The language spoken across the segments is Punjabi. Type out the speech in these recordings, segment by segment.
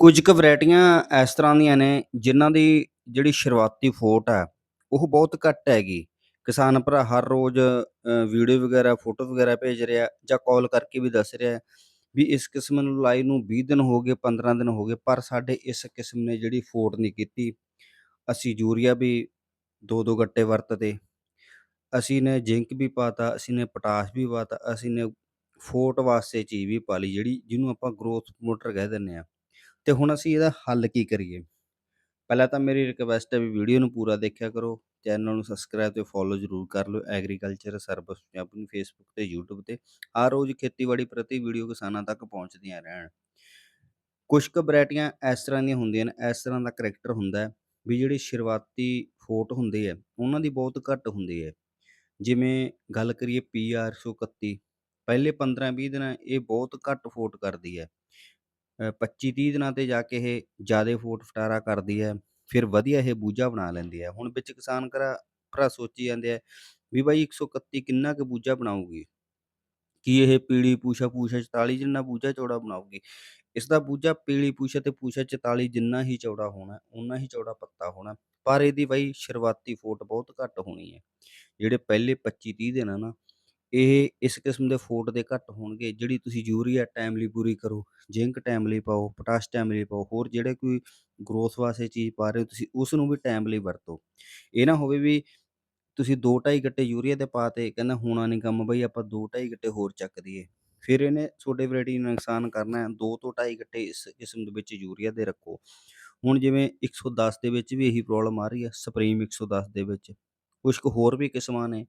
ਕੁਝ ਕੁ ਵੈਰਾਈਟੀਆਂ ਇਸ ਤਰ੍ਹਾਂ ਦੀਆਂ ਨੇ ਜਿਨ੍ਹਾਂ ਦੀ ਜਿਹੜੀ ਸ਼ੁਰੂਆਤੀ ਫੋਟ ਹੈ ਉਹ ਬਹੁਤ ਘੱਟ ਹੈਗੀ। ਕਿਸਾਨ ਭਰਾ ਹਰ ਰੋਜ਼ ਵੀਡੀਓ ਵਗੈਰਾ, ਫੋਟੋ ਵਗੈਰਾ ਭੇਜ ਰਿਹਾ ਜਾਂ ਕਾਲ ਕਰਕੇ ਵੀ ਦੱਸ ਰਿਹਾ ਵੀ ਇਸ ਕਿਸਮ ਨੂੰ ਲਾਈ ਨੂੰ 20 ਦਿਨ ਹੋ ਗਏ, 15 ਦਿਨ ਹੋ ਗਏ ਪਰ ਸਾਡੇ ਇਸ ਕਿਸਮ ਨੇ ਜਿਹੜੀ ਫੋਟ ਨਹੀਂ ਕੀਤੀ। ਅਸੀਂ ਯੂਰੀਆ ਵੀ 2-2 ਗੱਟੇ ਵਰਤਦੇ। ਅਸੀਂ ਨੇ ਜ਼ਿੰਕ ਵੀ ਪਾਤਾ, ਅਸੀਂ ਨੇ ਪੋਟਾਸ਼ ਵੀ ਪਾਤਾ, ਅਸੀਂ ਨੇ ਫੋਟ ਵਾਸਤੇ ਚੀਜ਼ ਵੀ ਪਾ ਲਈ ਜਿਹੜੀ ਜਿਹਨੂੰ ਆਪਾਂ ਗਰੋਥ ਪ੍ਰਮੋਟਰ ਕਹਿ ਦਿੰਦੇ ਆ। ਤੇ ਹੁਣ ਅਸੀਂ ਇਹਦਾ ਹੱਲ ਕੀ ਕਰੀਏ? ਪਹਿਲਾਂ ਤਾਂ ਮੇਰੀ ਰਿਕਵੈਸਟ ਹੈ ਵੀ ਵੀਡੀਓ ਨੂੰ ਪੂਰਾ ਦੇਖਿਆ ਕਰੋ, ਚੈਨਲ ਨੂੰ ਸਬਸਕ੍ਰਾਈਬ ਤੇ ਫੋਲੋ ਜ਼ਰੂਰ ਕਰ ਲਓ ਐਗਰੀਕਲਚਰ ਸਰਵਿਸ ਪੰਜਾਬੀ ਫੇਸਬੁੱਕ ਤੇ YouTube ਤੇ ਹਰ ਰੋਜ਼ ਖੇਤੀਬਾੜੀ ਪ੍ਰਤੀ ਵੀਡੀਓ ਕਿਸਾਨਾਂ ਤੱਕ ਪਹੁੰਚਦੀਆਂ ਰਹਿਣ। ਕੁਝ ਕੁ ਵੈਰਾਈਟੀਆਂ ਇਸ ਤਰ੍ਹਾਂ ਦੀਆਂ ਹੁੰਦੀਆਂ ਨੇ, ਇਸ ਤਰ੍ਹਾਂ ਦਾ ਕਰੈਕਟਰ ਹੁੰਦਾ ਹੈ ਵੀ ਜਿਹੜੀ ਸ਼ੁਰੂਆਤੀ ਫੋਟ ਹੁੰਦੀ ਹੈ ਉਹਨਾਂ ਦੀ ਬਹੁਤ ਘੱਟ ਹੁੰਦੀ ਹੈ। ਜਿਵੇਂ ਗੱਲ ਕਰੀਏ ਪੀਆਰ 131 ਪਹਿਲੇ 15-20 ਦਿਨ ਇਹ ਬਹੁਤ ਘੱਟ ਫੋਟ ਕਰਦੀ ਹੈ। ਅ, 25-30 ਦਿਨਾਂ ਤੇ ਜਾ ਕੇ ਇਹ ਜ਼ਿਆਦਾ ਫੋਟ ਫਟਾਰਾ ਕਰਦੀ ਹੈ। ਫਿਰ ਵਧੀਆ ਇਹ ਬੂਝਾ ਬਣਾ ਲੈਂਦੀ ਹੈ। ਹੁਣ ਵਿੱਚ ਕਿਸਾਨ ਘਰਾ ਭਰਾ ਸੋਚੀ ਜਾਂਦੇ ਆ ਵੀ ਬਾਈ 131 ਕਿੰਨਾ ਕੁ ਬੂਝਾ ਬਣਾਊਗੀ? ਕੀ ਇਹ ਪੀਲੀ ਪੂਛਾ ਪੂਛਾ 44 ਜਿੰਨਾ ਬੂਝਾ ਚੌੜਾ ਬਣਾਉਗੀ ਇਸ ਦਾ ਬੂਝਾ ਪੀਲੀ ਪੂਛਾ ਤੇ ਪੂਛਾ 44 ਜਿੰਨਾ ਹੀ ਚੌੜਾ ਹੋਣਾ, ਓਨਾ ਹੀ ਚੌੜਾ ਪੱਤਾ ਹੋਣਾ। ਪਰ ਇਹਦੀ ਬਾਈ ਸ਼ੁਰੂਆਤੀ ਫੋਟ ਬਹੁਤ ਘੱਟ ਹੋਣੀ ਹੈ। ਜਿਹੜੇ ਪਹਿਲੇ 25-30 ਦਿਨ ਆ ਨਾ ਇਹ ਇਸ ਕਿਸਮ ਦੇ ਫੋਟ ਦੇ ਘੱਟ ਹੋਣਗੇ। ਜਿਹੜੀ ਤੁਸੀਂ ਯੂਰੀਆ ਟਾਈਮਲੀ ਪੂਰੀ ਕਰੋ, ਜ਼ਿੰਕ ਟਾਈਮਲੀ ਪਾਓ, ਪੋਟਾਸ਼ ਟਾਈਮਲੀ ਪਾਓ, ਹੋਰ ਜਿਹੜੇ ਕੋਈ ਗਰੋਥ ਵਾਸਤੇ ਚੀਜ਼ ਪਾ ਰਹੇ ਹੋ ਤੁਸੀਂ ਉਸ ਨੂੰ ਵੀ ਟਾਈਮਲੀ ਵਰਤੋ। ਇਹ ਨਾ ਹੋਵੇ ਵੀ ਤੁਸੀਂ 2-2.5 ਗੱਟੇ ਯੂਰੀਆ ਦੇ ਪਾਤੇ ਕਹਿੰਦਾ ਹੋਣਾ ਨਹੀਂ ਕੰਮ ਬਈ ਆਪਾਂ 2-2.5 ਗੱਟੇ ਹੋਰ ਚੱਕ ਦਈਏ। ਫਿਰ ਇਹਨੇ ਤੁਹਾਡੇ ਵੈਰਾਈਟੀ ਨੂੰ ਨੁਕਸਾਨ ਕਰਨਾ ਹੈ। 2 ਤੋਂ 2.5 ਗੱਟੇ ਇਸ ਕਿਸਮ ਦੇ ਵਿੱਚ ਯੂਰੀਆ ਦੇ ਰੱਖੋ। ਹੁਣ ਜਿਵੇਂ 110 ਦੇ ਵਿੱਚ ਵੀ ਇਹੀ ਪ੍ਰੋਬਲਮ ਆ ਰਹੀ ਹੈ, ਸੁਪਰੀਮ 110 ਦੇ ਵਿੱਚ। ਕੁਛ ਕੁ ਹੋਰ ਵੀ ਕਿਸਮਾਂ ਨੇ,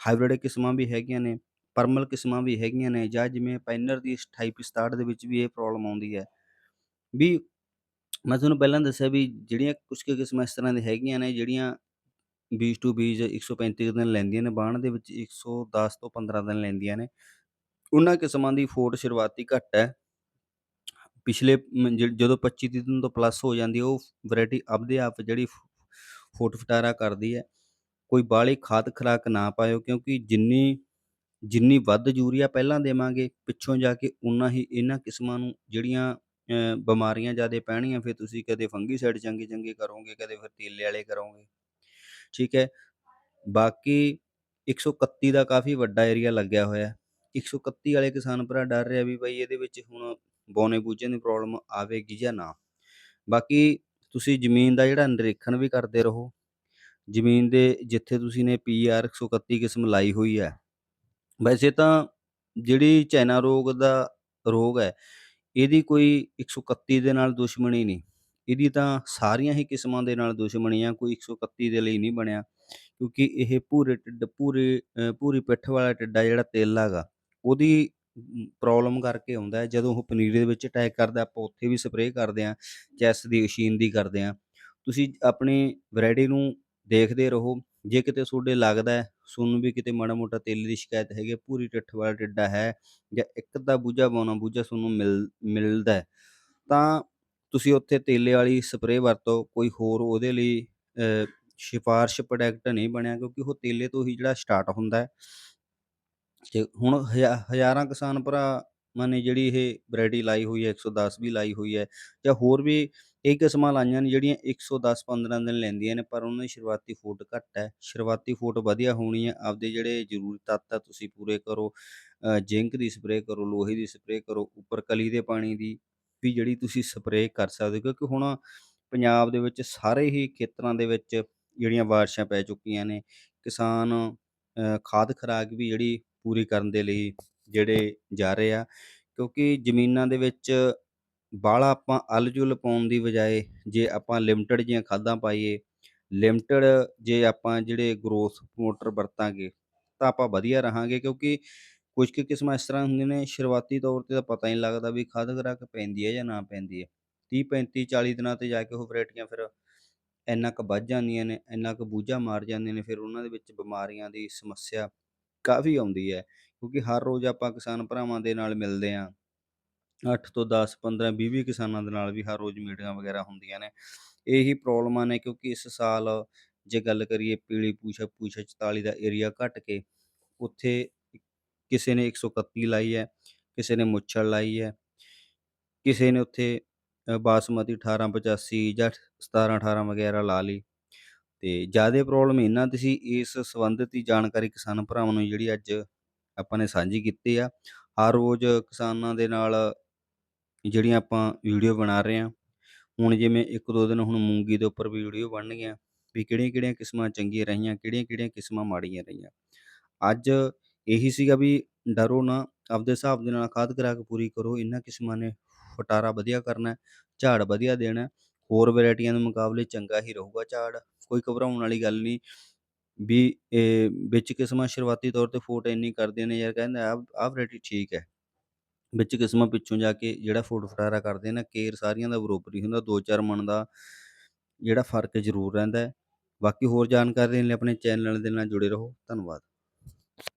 ਹਾਈਬ੍ਰਿਡ ਕਿਸਮਾਂ ਵੀ ਹੈਗੀਆਂ ਨੇ, ਪਰਮਲ ਕਿਸਮਾਂ ਵੀ ਹੈਗੀਆਂ ਨੇ ਜਾਂ ਜਿਵੇਂ ਪੈਨਰ ਦੀ 2865 ਦੇ ਵਿੱਚ ਵੀ ਇਹ ਪ੍ਰੋਬਲਮ ਆਉਂਦੀ ਹੈ। ਵੀ ਮੈਂ ਤੁਹਾਨੂੰ ਪਹਿਲਾਂ ਦੱਸਿਆ ਵੀ ਜਿਹੜੀਆਂ ਕੁਛ ਕੁ ਕਿਸਮਾਂ ਇਸ ਤਰ੍ਹਾਂ ਦੀਆਂ ਹੈਗੀਆਂ ਨੇ ਜਿਹੜੀਆਂ ਬੀਜ ਟੂ ਬੀਜ 135 ਦਿਨ ਲੈਂਦੀਆਂ ਨੇ, ਬਾਣ ਦੇ ਵਿੱਚ 110 ਤੋਂ 15 ਦਿਨ ਲੈਂਦੀਆਂ ਨੇ। ਉਹਨਾਂ ਕਿਸਮਾਂ ਦੀ ਫੋਟ ਸ਼ੁਰੂਆਤੀ ਘੱਟ ਹੈ। ਪਿਛਲੇ ਜ ਜਦੋਂ 25-30 ਦਿਨ ਤੋਂ ਪਲੱਸ ਹੋ ਜਾਂਦੀ ਉਹ ਵੈਰਾਈਟੀ ਆਪਦੇ ਆਪ ਜਿਹੜੀ ਫੋਟ ਫਟਾਰਾ ਕਰਦੀ ਹੈ। ਕੋਈ ਬਾਹਲੀ ਖਾਦ ਖੁਰਾਕ ਨਾ ਪਾਇਓ ਕਿਉਂਕਿ ਜਿੰਨੀ ਜਿੰਨੀ ਵੱਧ ਯੂਰੀਆ ਪਹਿਲਾਂ ਦੇਵਾਂਗੇ, ਪਿੱਛੋਂ ਜਾ ਕੇ ਉਨਾ ਹੀ ਇਹਨਾਂ ਕਿਸਮਾਂ ਨੂੰ ਜਿਹੜੀਆਂ ਅ, ਬਿਮਾਰੀਆਂ ਜ਼ਿਆਦਾ ਪੈਣਗੀਆਂ ਫਿਰ ਤੁਸੀਂ ਕਦੇ ਫੰਗੀਸਾਈਡ ਚੰਗੇ-ਚੰਗੇ ਕਰੋਗੇ, ਕਦੇ ਫਿਰ ਤੇਲੇ ਵਾਲੇ ਕਰੋਗੇ। ਠੀਕ ਹੈ। ਬਾਕੀ 131 ਦਾ ਕਾਫੀ ਵੱਡਾ ਏਰੀਆ ਲੱਗਿਆ ਹੋਇਆ ਹੈ। 131 ਵਾਲੇ ਕਿਸਾਨ ਭਰਾ ਡਰ ਰਿਹਾ ਵੀ ਬਈ ਇਹਦੇ ਵਿੱਚ ਹੁਣ ਬੌਨੇ ਬੂਝੇ ਦੀ ਪ੍ਰੋਬਲਮ ਆਵੇਗੀ ਜਾਂ ਨਾ। ਬਾਕੀ ਤੁਸੀਂ ਜ਼ਮੀਨ ਦਾ ਜਿਹੜਾ ਨਿਰੀਖਣ ਵੀ ਕਰਦੇ ਰਹੋ। ਜ਼ਮੀਨ ਦੇ ਜਿੱਥੇ ਤੁਸੀਂ ਨੇ ਪੀਆਰ 131 ਕਿਸਮ ਲਾਈ ਹੋਈ ਹੈ, ਵੈਸੇ ਤਾਂ ਜਿਹੜੀ ਚਾਈਨਾ ਰੋਗ ਦਾ ਰੋਗ ਹੈ, ਇਹਦੀ ਕੋਈ 131 ਦੇ ਨਾਲ ਦੁਸ਼ਮਣੀ ਨਹੀਂ। ਇਹਦੀ ਤਾਂ ਸਾਰੀਆਂ ਹੀ ਕਿਸਮਾਂ ਦੇ ਨਾਲ ਦੁਸ਼ਮਣੀ ਆ, ਕੋਈ 131 ਦੇ ਲਈ ਨਹੀਂ ਬਣਿਆ। ਕਿਉਂਕਿ ਇਹ ਭੂਰੇ ਢਿੱਡ ਭੂਰੇ ਅ, ਭੂਰੀ ਪਿੱਠ ਵਾਲਾ ਟਿੱਡਾ ਜਿਹੜਾ ਤੇਲਾ ਗਾ, ਉਹਦੀ ਪ੍ਰੋਬਲਮ ਕਰਕੇ ਆਉਂਦਾ ਹੈ। ਜਦੋਂ ਉਹ ਪਨੀਰੀ ਦੇ ਵਿੱਚ ਅਟੈਕ ਕਰਦਾ ਆਪਾਂ ਉੱਥੇ ਵੀ ਸਪਰੇਅ ਕਰਦੇ ਹਾਂ, ਚੈਸ ਦੀ, ਮਸ਼ੀਨ ਦੀ ਕਰਦੇ ਹਾਂ। ਤੁਸੀਂ ਆਪਣੀ ਵੈਰਾਈਟੀ ਨੂੰ ਦੇਖਦੇ ਰਹੋ। ਜੇ ਕਿਤੇ ਤੁਹਾਡੇ ਲੱਗਦਾ ਹੈ, ਤੁਹਾਨੂੰ ਵੀ ਕਿਤੇ ਮਾੜਾ ਮੋਟਾ ਤੇਲੇ ਦੀ ਸ਼ਿਕਾਇਤ ਹੈਗੀ ਹੈ, ਭੂਰੀ ਪਿੱਠ ਵਾਲਾ ਟਿੱਡਾ ਹੈ ਜਾਂ ਇੱਕ ਅੱਧਾ ਬੂਝਾ ਬੌਨਾ ਬੂਝਾ ਤੁਹਾਨੂੰ ਮਿਲ ਮਿਲਦਾ ਹੈ, ਤਾਂ ਤੁਸੀਂ ਉੱਥੇ ਤੇਲੇ ਵਾਲੀ ਸਪਰੇਅ ਵਰਤੋ। ਕੋਈ ਹੋਰ ਉਹਦੇ ਲਈ ਅ, ਸਿਫਾਰਿਸ਼ ਪ੍ਰੋਡਕਟ ਨਹੀਂ ਬਣਿਆ ਕਿਉਂਕਿ ਉਹ ਤੇਲੇ ਤੋਂ ਹੀ ਜਿਹੜਾ ਸਟਾਰਟ ਹੁੰਦਾ ਹੈ। ਤੇ ਹੁਣ ਹਜ਼ਾ ਹਜ਼ਾਰਾਂ ਕਿਸਾਨ ਭਰਾਵਾਂ ਨੇ ਜਿਹੜੀ ਇਹ ਵੈਰਾਈਟੀ ਲਾਈ ਹੋਈ ਹੈ, 110 ਵੀ ਲਾਈ ਹੋਈ ਹੈ ਜਾਂ ਹੋਰ ਵੀ ਇਹ ਕਿਸਮਾਂ ਲਾਈਆਂ ਨੇ ਜਿਹੜੀਆਂ 110-15 ਦਿਨ ਲੈਂਦੀਆਂ ਨੇ ਪਰ ਉਹਨਾਂ ਦੀ ਸ਼ੁਰੂਆਤੀ ਫੂਟ ਘੱਟ ਹੈ। ਸ਼ੁਰੂਆਤੀ ਫੂਟ ਵਧੀਆ ਹੋਣੀ ਹੈ, ਆਪਦੇ ਜਿਹੜੇ ਜ਼ਰੂਰੀ ਤੱਤ ਆ ਤੁਸੀਂ ਪੂਰੇ ਕਰੋ। ਜ਼ਿੰਕ ਦੀ ਸਪਰੇਅ ਕਰੋ, ਲੋਹੇ ਦੀ ਸਪਰੇਅ ਕਰੋ, ਉੱਪਰ ਕਲੀ ਦੇ ਪਾਣੀ ਦੀ ਵੀ ਜਿਹੜੀ ਤੁਸੀਂ ਸਪਰੇਅ ਕਰ ਸਕਦੇ ਹੋ ਕਿਉਂਕਿ ਹੁਣ ਪੰਜਾਬ ਦੇ ਵਿੱਚ ਸਾਰੇ ਹੀ ਖੇਤਰਾਂ ਦੇ ਵਿੱਚ ਜਿਹੜੀਆਂ ਬਾਰਿਸ਼ਾਂ ਪੈ ਚੁੱਕੀਆਂ ਨੇ। ਕਿਸਾਨ ਖਾਦ ਖੁਰਾਕ ਵੀ ਜਿਹੜੀ ਪੂਰੀ ਕਰਨ ਦੇ ਲਈ ਜਿਹੜੇ ਜਾ ਰਹੇ ਆ ਕਿਉਂਕਿ ਜ਼ਮੀਨਾਂ ਦੇ ਵਿੱਚ ਬਾਹਲਾ ਆਪਾਂ ਅਲ-ਜੁਲ ਪਾਉਣ ਦੀ ਬਜਾਏ ਜੇ ਆਪਾਂ ਲਿਮਟਿਡ ਜਿਹੀਆਂ ਖਾਦਾਂ ਪਾਈਏ, ਲਿਮਟਿਡ ਜੇ ਆਪਾਂ ਜਿਹੜੇ ਗਰੋਥ ਪ੍ਰਮੋਟਰ ਵਰਤਾਂਗੇ ਤਾਂ ਆਪਾਂ ਵਧੀਆ ਰਹਾਂਗੇ ਕਿਉਂਕਿ ਕੁਝ ਕੁ ਕਿਸਮਾਂ ਇਸ ਤਰ੍ਹਾਂ ਹੁੰਦੀਆਂ ਨੇ ਸ਼ੁਰੂਆਤੀ ਤੌਰ ਤੇ ਤਾਂ ਪਤਾ ਹੀ ਨਹੀਂ ਲੱਗਦਾ ਵੀ ਖਾਦ ਖੁਰਾਕ ਪੈਂਦੀ ਹੈ ਜਾਂ ਨਾ ਪੈਂਦੀ ਹੈ। 30, 35, 40 ਦਿਨਾਂ ਤੇ ਜਾ ਕੇ ਉਹ ਵੈਰਾਈਟੀਆਂ ਫਿਰ ਇੰਨਾ ਕੁ ਵੱਧ ਜਾਂਦੀਆਂ ਨੇ, ਇੰਨਾ ਕੁ ਬੂਝਾ ਮਾਰ ਜਾਂਦੀਆਂ ਨੇ, ਫਿਰ ਉਹਨਾਂ ਦੇ ਵਿੱਚ ਬਿਮਾਰੀਆਂ ਦੀ ਸਮੱਸਿਆ ਕਾਫੀ ਆਉਂਦੀ ਹੈ ਕਿਉਂਕਿ ਹਰ ਰੋਜ਼ ਆਪਾਂ ਕਿਸਾਨ ਭਰਾਵਾਂ ਦੇ ਨਾਲ ਮਿਲਦੇ ਹਾਂ। 8 ਤੋਂ 10, 15, 20-20 ਕਿਸਾਨਾਂ ਦੇ ਨਾਲ ਵੀ ਹਰ ਰੋਜ਼ ਮੀਟਿੰਗਾਂ ਵਗੈਰਾ ਹੁੰਦੀਆਂ ਨੇ। ਇਹੀ ਪ੍ਰੋਬਲਮਾਂ ਨੇ ਕਿਉਂਕਿ ਇਸ ਸਾਲ ਜੇ ਗੱਲ ਕਰੀਏ ਪੀਲੀ ਪੂਛਾ ਪੂਛਾ 44 ਦਾ ਏਰੀਆ ਘੱਟ ਕੇ ਉੱਥੇ ਕਿਸੇ ਨੇ 131 ਲਾਈ ਹੈ, ਕਿਸੇ ਨੇ ਮੁੱਛੜ ਲਾਈ ਹੈ, ਕਿਸੇ ਨੇ ਉੱਥੇ ਅ, ਬਾਸਮਤੀ 1885 ਜਾਂ 1718 ਵਗੈਰਾ ਲਾ ਲਈ ਤੇ ਜ਼ਿਆਦਾ ਪ੍ਰੋਬਲਮ ਇਹਨਾਂ ਦੀ ਸੀ ਇਸ ਸੰਬੰਧਿਤ ਦੀ ਜਾਣਕਾਰੀ ਕਿਸਾਨ ਭਰਾਵਾਂ ਨੂੰ ਜਿਹੜੀ ਅੱਜ ਆਪਾਂ ਨੇ ਸਾਂਝੀ ਕੀਤੀ ਆ ਹਰ ਰੋਜ਼ ਕਿਸਾਨਾਂ ਦੇ ਨਾਲ ਜਿਹੜੀਆਂ ਆਪਾਂ ਵੀਡੀਓ ਬਣਾ ਰਹੇ ਹਾਂ ਹੁਣ ਜਿਵੇਂ ਇੱਕ ਦੋ ਦਿਨ ਹੁਣ ਮੂੰਗੀ ਦੇ ਉੱਪਰ ਵੀਡੀਓ ਬਣ ਬਣਨਗੀਆਂ ਵੀ ਕਿਹੜੀਆਂ ਕਿਹੜੀਆਂ ਕਿਸਮਾਂ ਚੰਗੀਆਂ ਰਹੀਆਂ ਕਿਹੜੀਆਂ ਕਿਹੜੀਆਂ ਕਿਸਮਾਂ ਮਾੜੀਆਂ ਰਹੀਆਂ। ਅੱਜ ਇਹੀ ਸੀਗਾ ਵੀ ਡਰੋ ਨਾ ਆਪਦੇ ਹਿਸਾਬ ਦੇ ਨਾਲ ਖਾਦ ਖੁਰਾਕ ਪੂਰੀ ਕਰੋ ਇਹਨਾਂ ਕਿਸਮਾਂ ਨੇ ਫਟਾਰਾ ਵਧੀਆ ਕਰਨਾ ਹੈ, ਝਾੜ ਵਧੀਆ ਦੇਣਾ ਹੈ, ਹੋਰ ਵੈਰਾਈਟੀਆਂ ਦੇ ਮੁਕਾਬਲੇ ਚੰਗਾ ਹੀ ਰਹੂਗਾ ਝਾੜ ਕੋਈ ਘਬਰਾਉਣ ਵਾਲੀ ਗੱਲ ਨਹੀਂ ਵੀ ਇਹ ਵਿੱਚ ਕਿਸਮਾਂ ਸ਼ੁਰੂਆਤੀ ਤੌਰ ਤੇ ਫੋਟ ਇੰਨੀ ਕਰਦੇ ਨੇ ਯਾਰ ਕਹਿੰਦੇ ਆਹ ਆਹ ਵੈਰਾਈਟੀ ਠੀਕ ਹੈ। ਵਿੱਚ ਕਿਸਮਾਂ ਪਿੱਛੋਂ ਜਾ ਕੇ ਜਿਹੜਾ ਫੋਟ ਫਰਾਰਾ ਕਰਦੇ ਨੇ ਕੇਰ ਸਾਰੀਆਂ ਦਾ ਬਰੋਬਰ ਹੀ ਹੁੰਦਾ 2-4 ਮਣ ਦਾ ਜਿਹੜਾ ਫ਼ਰਕ ਜ਼ਰੂਰ ਰਹਿੰਦਾ ਹੈ। ਬਾਕੀ ਹੋਰ ਜਾਣਕਾਰੀ ਦੇ ਲਈ ਆਪਣੇ ਚੈਨਲ ਦੇ ਨਾਲ ਜੁੜੇ ਰਹੋ, ਧੰਨਵਾਦ।